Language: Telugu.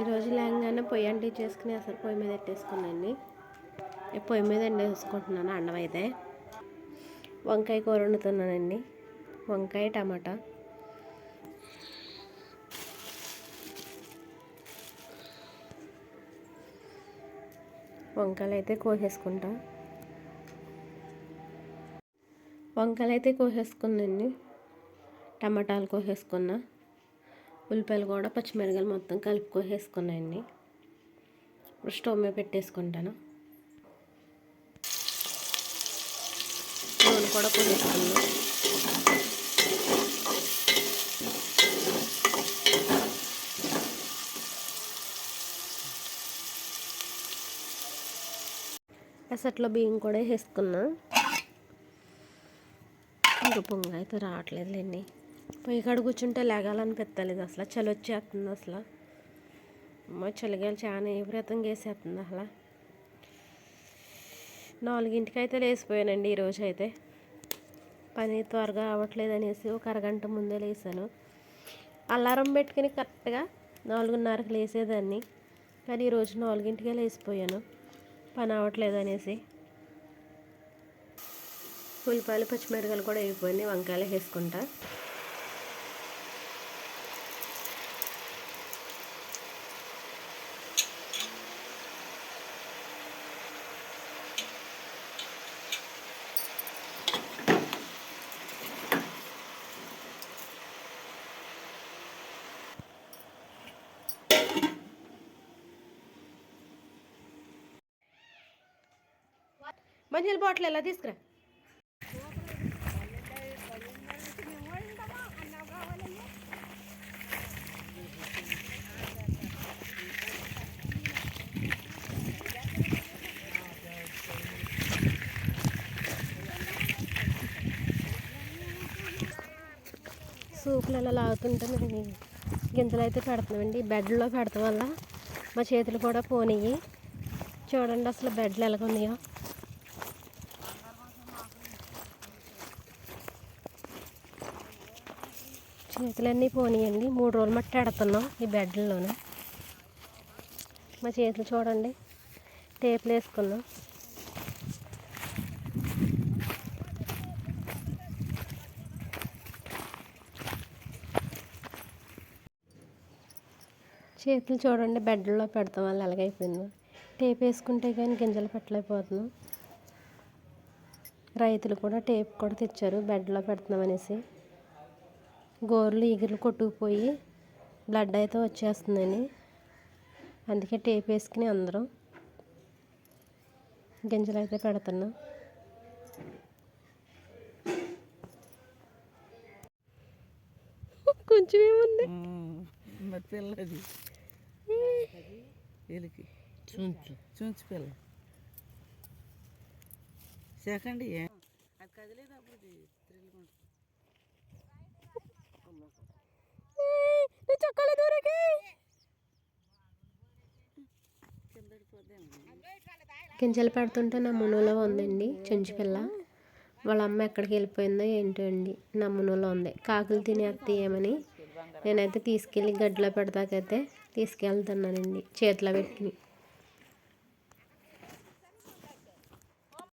ఈరోజు లేంగానే పొయ్యి అంటే చేసుకుని అసలు పొయ్యి మీద పెట్టేసుకున్నాండి పొయ్యి మీద ఎండేసుకుంటున్నాను అండం అయితే. వంకాయ కూర వండుతున్నానండి. వంకాయ టమాటా. వంకాయలు అయితే కోసేసుకుంటా. వంకాయలు అయితే కోసేసుకున్నాండి టమాటాలు కోసేసుకున్నా. ఉల్లిపాయలు కూడా పచ్చిమిరకాయలు మొత్తం కలుపుకోసేసుకున్నాయండి ఇప్పుడు స్టవ్ మీద పెట్టేసుకుంటాను. నూనె కూడా పోసేసుకున్నాను అసట్లో బియ్యం కూడా వేసుకున్నా ఇంకా పొంగ అయితే రావట్లేదులేండి. పొయ్యి కాడ కూర్చుంటే లేగాలనిపెత్తలేదు అసలు. చలి వచ్చేస్తుంది అసలు. అమ్మ చలిగాలి చాలా విపరీతంగా వేసేస్తుంది అసలు. నాలుగింటికి అయితే లేచిపోయానండి ఈరోజు అయితే పని త్వరగా అవ్వట్లేదు అనేసి ఒక అరగంట ముందే లేసాను. అలారం పెట్టుకుని కరెక్ట్గా నాలుగున్నరకు లేసేదాన్ని. కానీ ఈరోజు నాలుగింటికే లేచిపోయాను. పని అవ్వట్లేదు అనేసి ఉల్లిపాయలు పచ్చిమిరకాయలు కూడా అయిపోయినాయి వంకాయలు వేసుకుంటా. మంచి బాటిల్ ఎలా తీసుకురా? సూపులు అలా లాగుతుంటే మేము గింజలు అయితే పెడుతున్నామండి. బెడ్లో పెడతాం వల్ల మా చేతులు కూడా పోనీయి. చూడండి అసలు బెడ్లు ఎలాగున్నాయో. చేతులన్నీ పోనీయండి. మూడు రోజులు మట్టి ఆడుతున్నాం ఈ బెడ్లలోనే మా చేతులు చూడండి. టేపులు వేసుకున్నాం. చేతులు చూడండి బెడ్లో పెడతాం వాళ్ళు ఎలాగైపోయిందో టేప్ వేసుకుంటే కానీ గింజలు పెట్టలేకపోతున్నాం. రైతులు కూడా టేప్ కూడా తెచ్చారు బెడ్లో పెడుతున్నాం అనేసి. గోర్లు ఈగిర్లు కొట్టుకుపోయి బ్లడ్ అయితే వచ్చేస్తుందని. అందుకే టేప్ వేసుకుని అందరం గింజలు అయితే పెడుతున్నాం. కొంచెం ఏముంది? మరి పిల్లది. ఎలికి చుంచు చుంచు పిల్ల. సెకండ్ ఏ అది కదిలేదు అప్పుడు చక్కలు దూరకి గింజలు పెడుతుంటే నా మునులో ఉందండి చెంచు పిల్ల. వాళ్ళ అమ్మ ఎక్కడికి వెళ్ళిపోయిందో ఏంటో అండి నా మునులో ఉంది. కాకులు తినేస్తే ఏమని నేనైతే తీసుకెళ్ళి గడ్డలో పెడతాకైతే తీసుకెళ్తున్నానండి చేతిలో పెట్టుకుని.